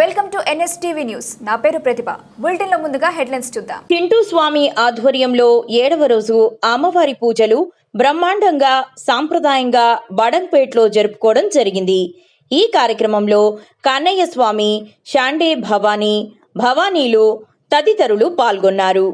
Welcome to NSTV news. నా పేరు ప్రతిభ. బులెటిన్లో ముందుగా హెడ్లైన్స్ చూద్దాం. చింటూ స్వామి ఆధ్వర్యంలో ఏడవ రోజు అమ్మవారి పూజలు బ్రహ్మాండంగా సాంప్రదాయంగా బడంపేట్లో జరుపుకోవడం జరిగింది. ఈ కార్యక్రమంలో కన్నయ్య స్వామి షాండే భవానీ భవానీలు తదితరులు పాల్గొన్నారు.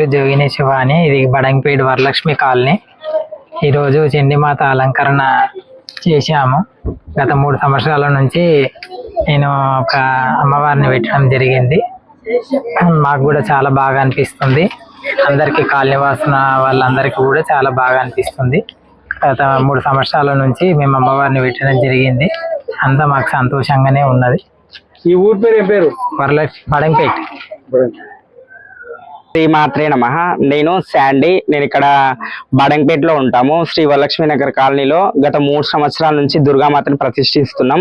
పేరు జోగిని శివ అని ఇది బడంపేట వరలక్ష్మి కాలనీ. ఈరోజు చండీమాత అలంకరణ చేశాము. గత మూడు సంవత్సరాల నుంచి నేను ఒక అమ్మవారిని పెట్టడం జరిగింది. మాకు కూడా చాలా బాగా అనిపిస్తుంది. అందరికీ కాలనీ వాసన వాళ్ళందరికీ కూడా చాలా బాగా అనిపిస్తుంది. గత మూడు సంవత్సరాల నుంచి మేము అమ్మవారిని పెట్టడం జరిగింది. అంతా మాకు సంతోషంగానే ఉన్నది. ఈ ఊరి పేరు ఏం పేరు? వరలక్ష్మి బడంపేట శ్రీ మాత్రే నమ. నేను శాండీ. నేను ఇక్కడ బాడంపేటలో ఉంటాము. శ్రీ వరలక్ష్మి నగర్ కాలనీలో గత మూడు సంవత్సరాల నుంచి దుర్గామాతని ప్రతిష్ఠిస్తున్నాం.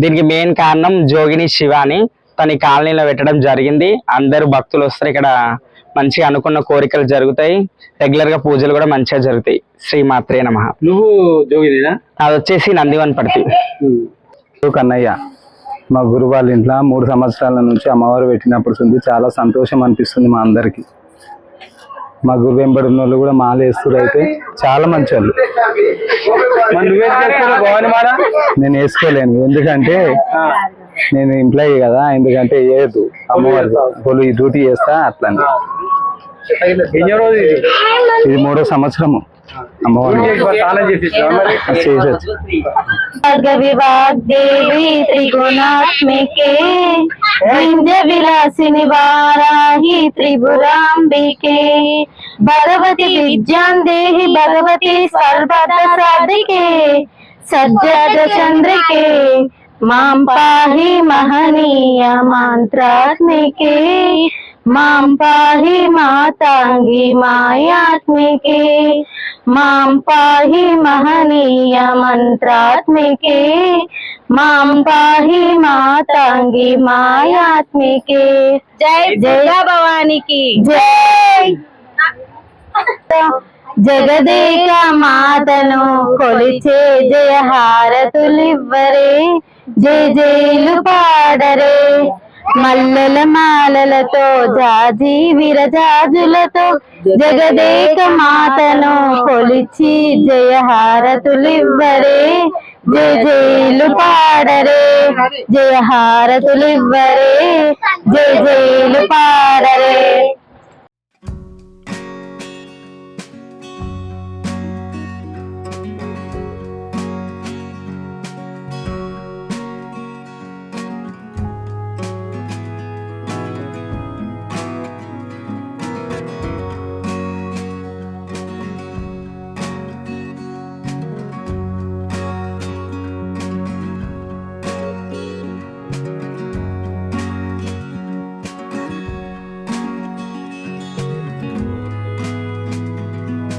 దీనికి మెయిన్ కారణం జోగిని శివ అని తన కాలనీలో పెట్టడం జరిగింది. అందరూ భక్తులు వస్తారు ఇక్కడ. మంచిగా అనుకున్న కోరికలు జరుగుతాయి. రెగ్యులర్గా పూజలు కూడా మంచిగా జరుగుతాయి. శ్రీ మాత్రే నమ. నువ్వు జోగినేనా? అది వచ్చేసి నందివన్ పడితే. కన్నయ్య. మా గురు వాళ్ళ ఇంట్లో మూడు సంవత్సరాల నుంచి అమ్మవారు పెట్టినప్పుడు ఉంది చాలా సంతోషం అనిపిస్తుంది మా అందరికి. మా గురు వెంబడి ఉన్న వాళ్ళు కూడా మాల అయితే చాలా మంచి వాళ్ళు నేను వేసుకోలేను. ఎందుకంటే నేను ఎంప్లాయీ కదా ఎందుకంటే వేయదు అమ్మవారి ఈ డ్యూటీ చేస్తా అట్లని. ఇది మూడో సంవత్సరము. అమ్మవారు. త్రిగుణాత్మికే వింధ్య విలాసిని వారాహి త్రిపురాంబికే. భగవతి విద్యాం దేహి భగవతి సర్వద సాధికే సజ్జద చంద్రికే మాం పాహి మహనీయ మంత్రాత్మికే. మాం పాహి మాతాంగి మాయాత్మికే మాం పాహి మహనీయ మంత్రాత్మికే మాం పాహి మాతాంగి మాయాత్మికే జై జయ భవానికి జై జగదేక మాతను కొలిచే జయ హారతులివ్వరే జయ జైలు పాడరే మల్లెల మాలలతో జాజి విరజాజులతో జగదేక మాతను కొలిచి జయహారతులివ్వరే. జయ జైలు పాడరే జయహారతులివ్వరే. జయ జైలు పాడరే.